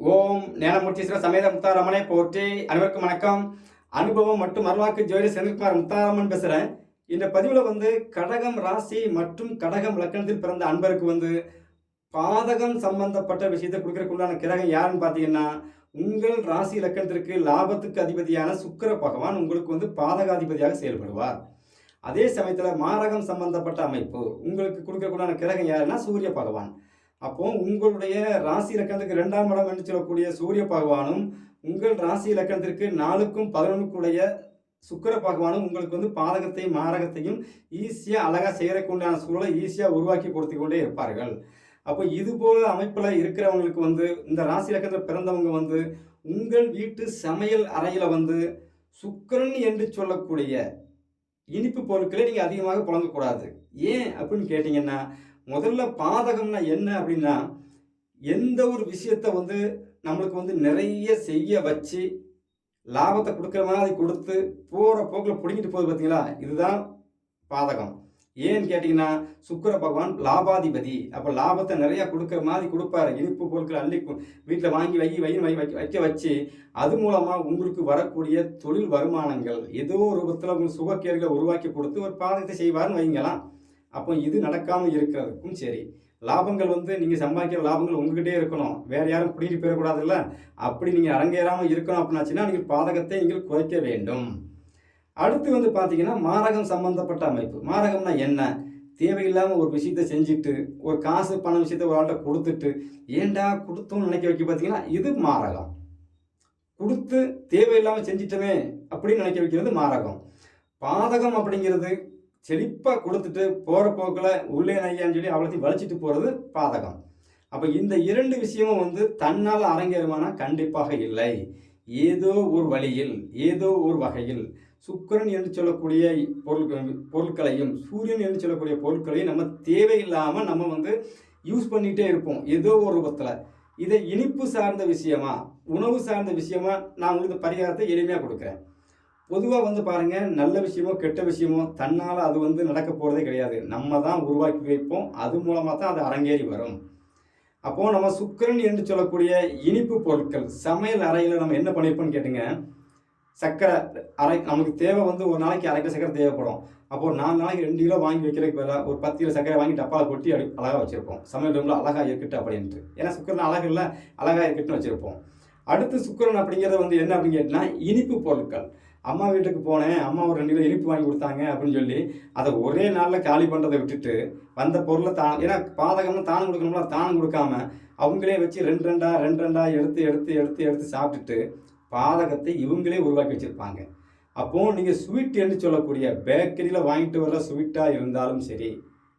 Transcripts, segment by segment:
ஓம் ஞானமூர்த்தீஸ்வர சமேத முத்தாரமனை போற்றி அனைவருக்கும் வணக்கம். அனுபவம் மற்றும் அருளாக்கு ஜோதி செந்தில்குமார் முத்தாரமன் பேசுகிறேன் இந்த பதிவில் வந்து கடகம் ராசி மற்றும் கடகம் லக்கணத்தில் பிறந்த அன்பருக்கு வந்து பாதகம் சம்பந்தப்பட்ட விஷயத்தை கொடுக்கறதுக்குண்டான கிரகம் யாருன்னு பார்த்தீங்கன்னா உங்கள் ராசி லக்கணத்திற்கு லாபத்துக்கு அதிபதியான சுக்கிர பகவான் உங்களுக்கு வந்து பாதகாதிபதியாக செயல்படுவார். அதே சமயத்தில் மாரகம் சம்பந்தப்பட்ட அமைப்பு உங்களுக்கு கொடுக்கறதுக்குண்டான கிரகம் யாருன்னா சூரிய பகவான். அப்போ உங்களுடைய ராசி இலக்கணத்துக்கு இரண்டாம் இடம் என்று சொல்லக்கூடிய சூரிய பகவானும் உங்கள் ராசி இலக்கணத்திற்கு நாலுக்கும் பதினொன்றுக்குடைய சுக்கர பகவானும் உங்களுக்கு வந்து பாதகத்தையும் மாரகத்தையும் ஈஸியாக அழகாக செய்கிறக்குண்டான சூழலை ஈஸியாக உருவாக்கி கொடுத்து கொண்டே இருப்பார்கள். அப்போ இது போல அமைப்பில் இருக்கிறவங்களுக்கு வந்து இந்த ராசி இலக்கணத்தில் பிறந்தவங்க வந்து உங்கள் வீட்டு சமையல் அறையில் வந்து சுக்கிரன் என்று சொல்லக்கூடிய இனிப்பு பொருட்களை நீங்கள் அதிகமாக புழங்கக்கூடாது. ஏன் அப்படின்னு கேட்டிங்கன்னா முதல்ல பாதகம்னா என்ன அப்படின்னா எந்த ஒரு விஷயத்த வந்து நம்மளுக்கு வந்து நிறைய செய்ய வச்சு லாபத்தை கொடுக்குற மாதிரி கொடுத்து போகிற போக்கில் பிடிங்கிட்டு போகுது பார்த்தீங்களா இதுதான் பாதகம். ஏன்னு கேட்டிங்கன்னா சுக்கிர பகவான் லாபாதிபதி. அப்போ லாபத்தை நிறையா கொடுக்குற மாதிரி கொடுப்பாரு. இனிப்பு பொருட்கள் அள்ளி வீட்டில் வாங்கி வை வை வை வைக்க வைக்க வச்சு அது மூலமாக உங்களுக்கு வரக்கூடிய தொழில் வருமானங்கள் ஏதோ ஒரு ரூபத்தில் உங்களுக்கு சுகக்கேடுகளை உருவாக்கி கொடுத்து ஒரு பாதகத்தை செய்வார்னு வைங்களாம் அப்போ இது நடக்காமல் இருக்கிறதுக்கும் சரி லாபங்கள் வந்து நீங்கள் சம்பாதிக்கிற லாபங்கள் உங்ககிட்டே இருக்கணும். வேறு யாரும் பிடிக்கிட்டு போயிடக்கூடாதுல்ல? அப்படி நீங்கள் அரங்கேறாமல் இருக்கணும் அப்படின்னாச்சுன்னா நீங்கள் பாதகத்தை நீங்கள் குறைக்க வேண்டும். அடுத்து வந்து பார்த்தீங்கன்னா மாரகம் சம்பந்தப்பட்ட அமைப்பு. மாரகம்னா என்ன? தேவையில்லாமல் ஒரு விஷயத்தை செஞ்சுட்டு ஒரு காசு பணம் விஷயத்த ஒரு ஆள்கிட்ட கொடுத்துட்டு ஏண்டா கொடுத்தோம்னு நினைக்க வைக்க பார்த்தீங்கன்னா இது மாரகம். கொடுத்து தேவையில்லாமல் செஞ்சிட்டோமே அப்படின்னு நினைக்க வைக்கிறது மாரகம். பாதகம் அப்படிங்கிறது செழிப்பாக கொடுத்துட்டு போகிற போக்கில் உள்ளே நையான்னு சொல்லி அவ்வளோத்தையும் வலிச்சிட்டு போகிறது பாதகம். அப்போ இந்த இரண்டு விஷயமும் வந்து தன்னால் அரங்கேறுமானா கண்டிப்பாக இல்லை. ஏதோ ஒரு வழியில் ஏதோ ஒரு வகையில் சுக்கிரன் என்று சொல்லக்கூடிய பொருள் பொருட்களையும் சூரியன் என்று சொல்லக்கூடிய பொருட்களையும் நம்ம தேவையில்லாமல் நம்ம வந்து யூஸ் பண்ணிகிட்டே இருப்போம். ஏதோ ஒரு ரூபத்தில். இதை இனிப்பு சார்ந்த விஷயமா உணவு சார்ந்த விஷயமா நான் உங்களுக்கு பரிகாரத்தை எளிமையாக கொடுக்குறேன். பொதுவாக வந்து பாருங்க நல்ல விஷயமோ கெட்ட விஷயமோ தன்னால் அது வந்து நடக்க போகிறதே கிடையாது. நம்ம தான் உருவாக்கி வைப்போம். அது மூலமாக தான் அது அரங்கேறி வரும். அப்போது நம்ம சுக்கிரன் என்று சொல்லக்கூடிய இனிப்பு பொருட்கள் சமையல் அறையில் நம்ம என்ன பண்ணியிருப்போம்னு கேட்டுங்க? சர்க்கரை அரை நமக்கு தேவை வந்து ஒரு நாளைக்கு அரை கிலோ சர்க்கரை தேவைப்படும். அப்போது நாலு நாளைக்கு ரெண்டு கிலோ வாங்கி வைக்கிறதுக்கு பதிலாக ஒரு பத்து கிலோ சர்க்கரை வாங்கி டப்பாவில் கொட்டி அடி அழகாக வச்சுருப்போம். சமையல் ரூமில் அழகாக இருக்கட்டும் அப்படின்ட்டு. ஏன்னா சுக்கரன் அழகு இல்லை அழகாக இருக்கட்டுன்னு வச்சுருப்போம். அடுத்து சுக்கரன் அப்படிங்கிறது வந்து என்ன அப்படின்னு கேட்டால் இனிப்பு பொருட்கள். அம்மா வீட்டுக்கு போனேன் அம்மா ஒரு ரெண்டு கிலோ இனிப்பு வாங்கி கொடுத்தாங்க அப்படின்னு சொல்லி அதை ஒரே நாளில் காலி பண்ணுறதை விட்டுட்டு வந்த பொருளை தான் ஏன்னா பாதகம்னு தானம் கொடுக்கணும்ல தானம் கொடுக்காம அவங்களே வச்சு ரெண்டு ரெண்டா ரெண்டு ரெண்டா எடுத்து எடுத்து எடுத்து எடுத்து சாப்பிட்டுட்டு பாதகத்தை இவங்களே உருவாக்கி வச்சுருப்பாங்க. அப்போது நீங்கள் ஸ்வீட் என்று சொல்லக்கூடிய பேக்கரியில் வாங்கிட்டு வர ஸ்வீட்டாக இருந்தாலும் சரி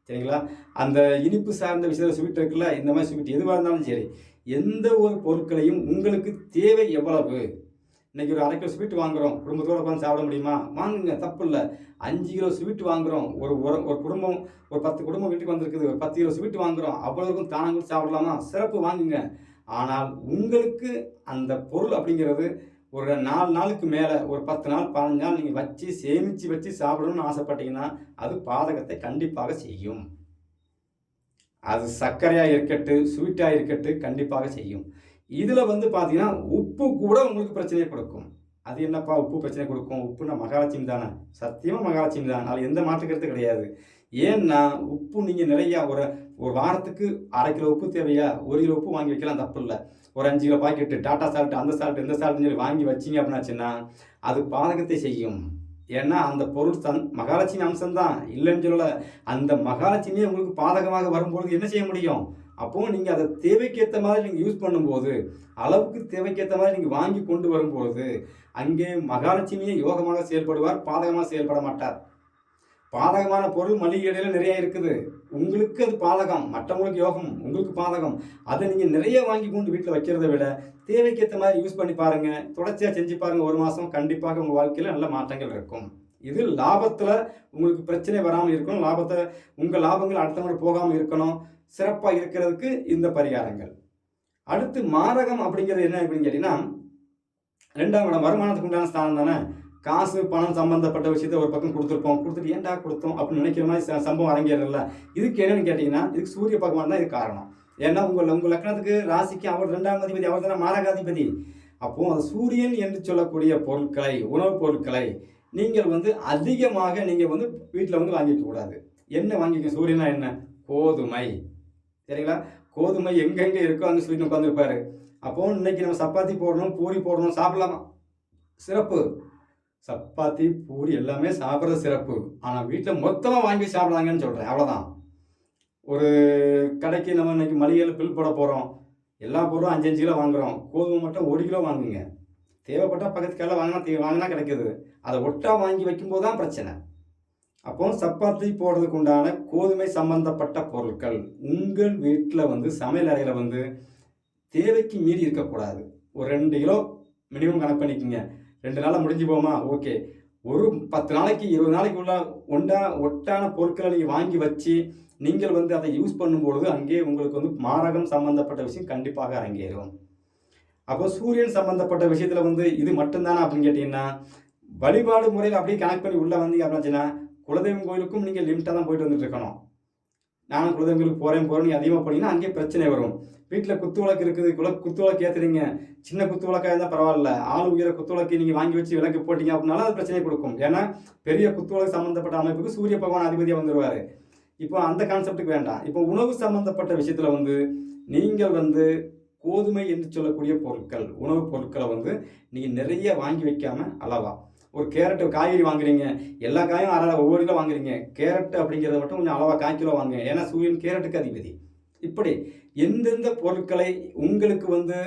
சரிங்களா? அந்த இனிப்பு சார்ந்த விஷயத்தில் ஸ்வீட் இருக்குல்ல இந்த மாதிரி ஸ்வீட் எதுவாக இருந்தாலும் சரி எந்த ஒரு பொருட்களையும் உங்களுக்கு தேவை எவ்வளவு? இன்னைக்கு ஒரு அரை கிலோ ஸ்வீட் வாங்குறோம். குடும்பத்தோடு உட்காந்து சாப்பிட முடியுமா? வாங்குங்க தப்பு இல்லை. அஞ்சு கிலோ ஸ்வீட் வாங்குறோம். ஒரு ஒரு ஒரு குடும்பம் ஒரு பத்து குடும்பம் வீட்டுக்கு வந்திருக்குது. ஒரு பத்து கிலோ ஸ்வீட் வாங்குறோம். அவ்வளோக்கும் தானம் சாப்பிடலாமா? சிறப்பு வாங்குங்க. ஆனால் உங்களுக்கு அந்த பொருள் அப்படிங்கிறது ஒரு நாலு நாளுக்கு மேலே ஒரு பத்து நாள் பதினஞ்சு நாள் நீங்கள் வச்சு சேமித்து வச்சு சாப்பிடணும்னு ஆசைப்பட்டீங்கன்னா அது பாதகத்தை கண்டிப்பாக செய்யும். அது சர்க்கரையாக இருக்கட்டும் ஸ்வீட்டாக இருக்கட்டு கண்டிப்பாக செய்யும். இதில் வந்து பார்த்தீங்கன்னா உப்பு கூட உங்களுக்கு பிரச்சனையை கொடுக்கும். அது என்னப்பா உப்பு பிரச்சனை கொடுக்கும்? உப்புனா மகாலட்சுமி தானே. சத்தியமாக மகாலட்சுமி தான். அதில் எந்த மாற்று கருத்து கிடையாது. ஏன்னா உப்பு நீங்கள் நிறையா ஒரு ஒரு வாரத்துக்கு அரை கிலோ உப்பு தேவையா? ஒரு கிலோ உப்பு வாங்கி வைக்கலாம் தப்பு இல்லை. ஒரு அஞ்சு கிலோ பாக்கெட்டு டாட்டா சால்ட் அந்த சால்ட் இந்த சால்ட்னு சொல்லி வாங்கி வச்சிங்க அப்படின்னாச்சுன்னா அது பாதகத்தை செய்யும். ஏன்னா அந்த பொருள் தன் மகாலட்சுமி அம்சம்தான். இல்லைன்னு சொல்லலை. அந்த மகாலட்சுமியே உங்களுக்கு பாதகமாக வரும்பொழுது என்ன செய்ய முடியும்? அப்போது நீங்கள் அதை தேவைக்கேற்ற மாதிரி நீங்கள் யூஸ் பண்ணும்போது அளவுக்கு தேவைக்கேற்ற மாதிரி நீங்கள் வாங்கி கொண்டு வரும்போது அங்கே மகாலட்சுமியை யோகமாக செயல்படுவார் பாதகமாக செயல்பட மாட்டார். பாதகமான பொருள் மளிகை இடையில நிறைய இருக்குது. உங்களுக்கு அது பாதகம் மற்றவங்களுக்கு யோகம் உங்களுக்கு பாதகம். அதை நீங்கள் நிறைய வாங்கி கொண்டு வீட்டில் வைக்கிறத விட தேவைக்கேற்ற மாதிரி யூஸ் பண்ணி பாருங்கள் தொடர்ச்சியாக செஞ்சு பாருங்கள் ஒரு மாதம் கண்டிப்பாக உங்கள் வாழ்க்கையில் நல்ல மாற்றங்கள் இருக்கும். இது லாபத்தில் உங்களுக்கு பிரச்சனை வராமல் இருக்கணும். லாபத்தை உங்கள் லாபங்கள் அடுத்தவங்க போகாமல் இருக்கணும். சிறப்பாக இருக்கிறதுக்கு இந்த பரிகாரங்கள். அடுத்து மாரகம் அப்படிங்கிறது என்ன அப்படின்னு கேட்டிங்கன்னா ரெண்டாம் இடம் வருமானத்துக்கு உண்டான ஸ்தானம் தானே? காசு பணம் சம்பந்தப்பட்ட விஷயத்த ஒரு பக்கம் கொடுத்துருப்போம். கொடுத்துட்டு ஏன்டா கொடுத்தோம் அப்படின்னு நினைக்கிற மாதிரி சம்பவம் அரங்கேறல இதுக்கு என்னன்னு கேட்டிங்கன்னா இதுக்கு சூரிய பகவான் தான் இது காரணம். ஏன்னா உங்கள் உங்கள் லக்னத்துக்கு ராசிக்கு அவர் ரெண்டாம் அதிபதி அவர் தானே மாரகாதிபதி. அப்போ அது சூரியன் என்று சொல்லக்கூடிய பொருட்களை உணவுப் பொருட்களை நீங்கள் வந்து அதிகமாக நீங்கள் வந்து வீட்டில் வந்து வாங்கிக்க கூடாது. என்ன வாங்கிக்க சூரியனா என்ன? கோதுமை. சரிங்களா? கோதுமை எங்கெங்கே இருக்கோ அங்கே சூரியன் உட்காந்துருப்பாரு அப்போ இன்னைக்கு நம்ம சப்பாத்தி போடணும் பூரி போடணும் சாப்பிடலாமா? சிறப்பு. சப்பாத்தி பூரி எல்லாமே சாப்பிட்றது சிறப்பு. ஆனால் வீட்டில் மொத்தமாக வாங்கி சாப்பிடாங்கன்னு சொல்கிறேன் அவ்வளோதான் ஒரு கடைக்கு நம்ம இன்னைக்கு மளிகையில் பில் போட போகிறோம் எல்லா பொருளும் அஞ்சு அஞ்சு கிலோ வாங்குறோம். கோதுமை மட்டும் ஒரு கிலோ வாங்குங்க. தேவைப்பட்டால் பக்கத்து கடையில் வாங்கினா தே வாங்கினா கிடைக்கிது. அதை ஒட்டா வாங்கி வைக்கும்போது தான் பிரச்சனை. அப்போ சப்பாத்தி போடுறதுக்கு உண்டான கோதுமை சம்பந்தப்பட்ட பொருட்கள். உங்கள் வீட்டில் வந்து சமையல் அறையில் வந்து தேவைக்கு மீறி இருக்கக்கூடாது. ஒரு ரெண்டு கிலோ மினிமம் கணக்கு பண்ணிக்கோங்க. ரெண்டு நாளில் முடிஞ்சு போமா ஓகே. ஒரு பத்து நாளைக்கு இருபது நாளைக்கு உள்ள ஒண்டா ஒட்டான பொருட்களை நீங்கள் வாங்கி வச்சு நீங்கள் வந்து அதை யூஸ் பண்ணும்பொழுது அங்கே உங்களுக்கு வந்து மாரகம் சம்பந்தப்பட்ட விஷயம் கண்டிப்பாக அரங்கேறும். அப்போ சூரியன் சம்பந்தப்பட்ட விஷயத்தில் வந்து இது மட்டும்தானா அப்படின்னு கேட்டிங்கன்னா வழிபாடு முறையில் அப்படியே கனெக்ட் பண்ணி உள்ளே வந்தீங்க அப்படின்னா குலதெய்வம் கோயிலுக்கும் நீங்கள் லிமிட்டாக தான் போயிட்டு வந்துட்டு இருக்கணும் நானும் குலதெய்வம் கோயிலுக்கு போகிறேன் போகிறேன் நீங்கள் அதிகமாக போனீங்கன்னா அங்கேயே பிரச்சனை வரும். வீட்டில் குத்து விளக்கு இருக்குது குல குத்து விளக்கு ஏற்றுறீங்க சின்ன குத்து விளக்காக இருந்தால் பரவாயில்ல. ஆள் உயர குத்து விளக்கு நீங்கள் வாங்கி வச்சு விளக்கு போட்டீங்க அப்படின்னாலும் அது பிரச்சனை கொடுக்கும். ஏன்னா பெரிய குத்து விளக்கு சம்மந்தப்பட்ட அமைப்புக்கு சூரிய பகவான் அதிபதியாக வந்துடுவார் இப்போ அந்த கான்செப்ட்டுக்கு வேண்டாம். இப்போ உணவு சம்மந்தப்பட்ட விஷயத்தில் வந்து நீங்கள் வந்து கோதுமை என்று சொல்லக்கூடிய பொருட்கள் உணவுப் பொருட்களை வந்து நீங்கள் நிறைய வாங்கி வைக்காமல் அளவா. ஒரு கேரட்டு காய்கறி வாங்குறீங்க எல்லா காயும் அரை ஒவ்வொரு கிலோ வாங்குறீங்க. கேரட் அப்படிங்கிறத மட்டும் கொஞ்சம் அளவாக காய் கிலோ வாங்குங்க. ஏன்னா சூரியன் கேரட்டுக்கு அதிபதி. இப்படி எந்தெந்த பொருட்களை உங்களுக்கு வந்து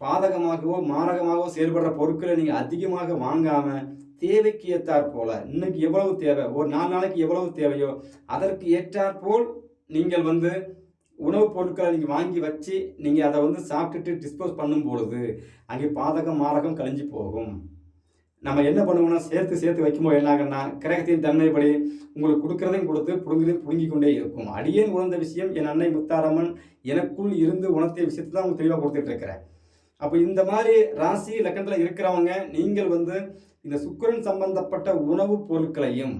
பாதகமாகவோ மாரகமாகவோ செயல்படுற பொருட்களை நீங்கள் அதிகமாக வாங்காமல் தேவைக்கு ஏற்றாற் போல இன்னைக்கு எவ்வளவு தேவை ஒரு நாலு நாளைக்கு எவ்வளவு தேவையோ அதற்கு ஏற்றாற் போல் நீங்கள் வந்து உணவுப் பொருட்களை நீங்கள் வாங்கி வச்சு நீங்கள் அதை வந்து சாப்பிட்டுட்டு டிஸ்போஸ் பண்ணும் பொழுது அங்கே பாதகம் மாரகம் கழிஞ்சு போகும். நம்ம என்ன பண்ணுவோம்னா சேர்த்து சேர்த்து வைக்கும்போது என்ன கிரகத்தின் தன்மைப்படி உங்களுக்கு கொடுக்குறதையும் கொடுத்து புடுங்குதையும் புடுங்கிக் கொண்டே இருக்கும். அடியேன் உணர்ந்த விஷயம் என் அன்னை முத்தாரம்மன் எனக்குள் இருந்து உணர்த்திய விஷயத்தை தான் உங்களுக்கு தெளிவாக கொடுத்துட்டு இருக்கிறேன் அப்போ இந்த மாதிரி ராசி லக்கணத்தில் இருக்கிறவங்க நீங்கள் வந்து இந்த சுக்கிரன் சம்பந்தப்பட்ட உணவுப் பொருட்களையும்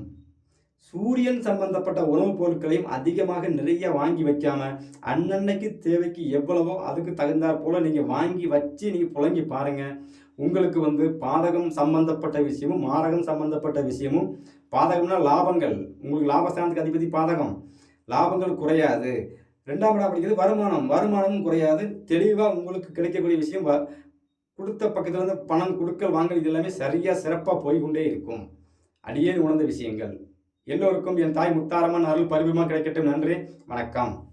சூரியன் சம்பந்தப்பட்ட உணவுப் பொருட்களையும் அதிகமாக நிறைய வாங்கி வைக்காம அன்னன்னைக்கு தேவைக்கு எவ்வளவோ அதுக்கு தகுந்தாற் போல நீங்கள் வாங்கி வச்சு நீங்கள் புழங்கி பாருங்கள் உங்களுக்கு வந்து பாதகம் சம்பந்தப்பட்ட விஷயமும் மாரகம் சம்பந்தப்பட்ட விஷயமும் பாதகம்னா லாபங்கள். உங்களுக்கு லாபஸ்தானத்துக்கு அதிபதி பாதகம். லாபங்கள் குறையாது. ரெண்டாம் இடம் அப்படிங்கிறது வருமானம். வருமானமும் குறையாது. தெளிவாக உங்களுக்கு கிடைக்கக்கூடிய விஷயம் வ- கொடுத்த பக்கத்தில் இருந்து பணம் கொடுக்கல் வாங்கல் இது எல்லாமே சரியாக சிறப்பாக போய்கொண்டே இருக்கும். அடியே உணர்ந்த விஷயங்கள். எல்லோருக்கும் என் தாய் முத்தாரமான அருள் பரிபமாக கிடைக்கட்டும். நன்றி. வணக்கம்.